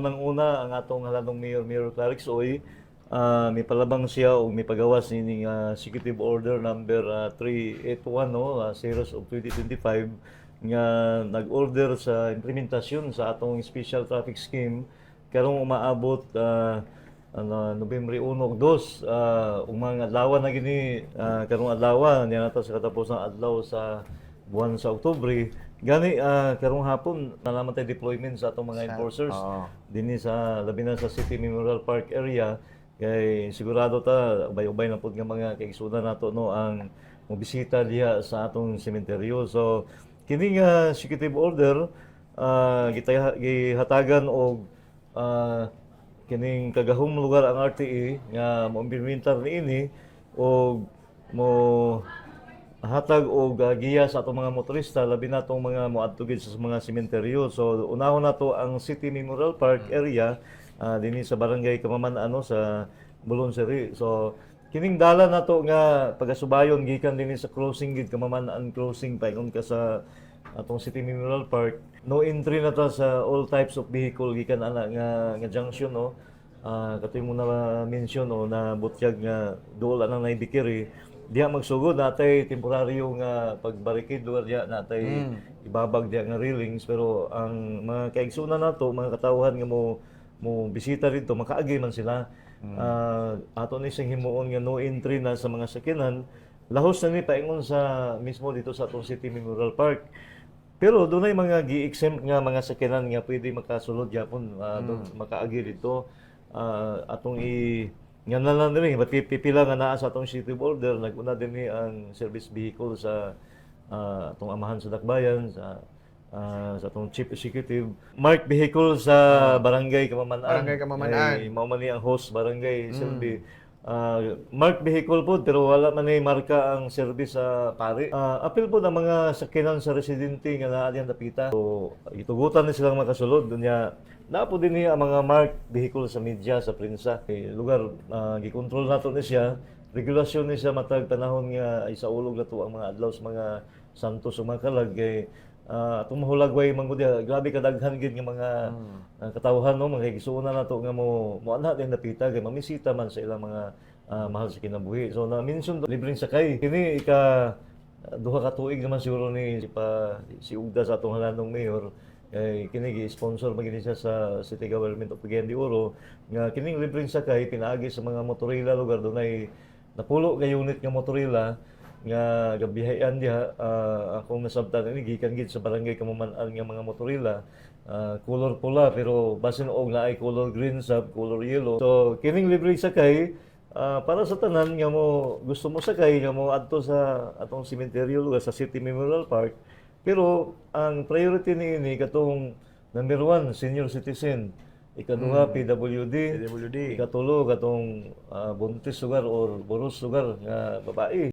Nang una ang atong halanong Mayor Mayor Clarix Oy ah, may palabang siya o may pagawas ni uh, Executive Order number ah, 381 no ah, series of 2025 nga nag-order sa implementasyon sa atong special traffic scheme. Karong umaabot ah, ano, Nobyembre 1 ug 2 uh, umang adlaw na gini ah, karong adlaw niya nato sa katapos ng adlaw sa buwan sa Oktubre. Gani ah, karong hapon nalaman tayo deployment sa atong mga enforcers Oo. dinhi sa labi na sa City Memorial Park area. Kay sigurado ta ubay-ubay na pud nga mga kaigsunan nato no ang mobisita diha sa atong sementeryo. So kini nga executive order gitaya- gihatagan og ah, kining kagahong lugar ang RTE nga mo implementar niini og mo hatag og uh, giya sa atong mga motorista labi na atong mga moadtugid sa mga sementeryo so unahon nato ang City Memorial Park area uh, dinhi sa barangay Kamaman ano sa Bulon Seri. So kining dala nato nga pagasubayon gikan dinhi sa crossing gid Kamaman ang crossing paingon ka sa atong City Memorial Park. No entry na ta sa all types of vehicle gikan ana nga nga junction no. Ah, katoy mo na mention o na butyag nga duol anang naibikiri diha magsugod natay temporaryo nga pagbarikid lugar diha natay ibabag diha nga railings. Pero ang mga kaigsunan nato mga katawhan nga mo mo bisita dito makaagi man sila. Ah, ato ni sing himuon nga no entry na sa mga sakinan lahos na ni paingon sa mismo dito sa atong City Memorial Park. Pero doon ay mga gi-exempt nga mga sakinan nga pwede makasulod yapon uh, makaagi dito Ah, atong i nga na lang din ba't pipila nga naa sa atong city border. Naguna din ni ang service vehicle sa ah, atong amahan sa Dakbayan sa ah, sa atong chief executive. Marked vehicle sa barangay Kamaman-an. Barangay Kamaman-an. Kay mao man ni ang host barangay Silvi Ah, marked vehicle po pero wala man ni marka ang service sa pare. Ah, apil po ng mga sakinan sa residente nga naa diyan dapita. So itugutan ni silang makasulod dunya na po din ang mga marked vehicle sa media sa prensa. Eh, lugar ah, gikontrol nato ni siya. Regulasyon ni siya matag panahon nga ay sa ulog na to ang mga adlaw sa mga santos o mga kalag kay Ah, atong mahulagway man gud grabe kadaghan gid nga mga ah, katawhan no? Mga igsuuna nato nga mo mo anha din napita kay mamisita man sa ilang mga ah, mahal sa kinabuhi. So na mention libreng sakay. Kini ika duha ka tuig naman siguro ni si pa si Ugda sa atong halanong mayor. Kay kini gi-sponsor magini siya sa City Government of Cagayan de Oro. Nga kining libreng sakay pinaagi sa mga motorila lugar. Dunay napulo ka unit nga motorila nga gabihayan diha ah, akong nasabtan ini gikan gid sa barangay Kamaman-an nga mga motorila ah, color pula pero basin og naay color green sab color yellow. So kining libre sakay ah, para sa tanan nga mo gusto mo sakay nga mo adto sa atong sementeryo lugar sa City Memorial Park. Pero ang priority ni katong number one senior citizen ikaduha PWD PWD. ikatulo katong ah, buntis lugar or boros lugar nga babae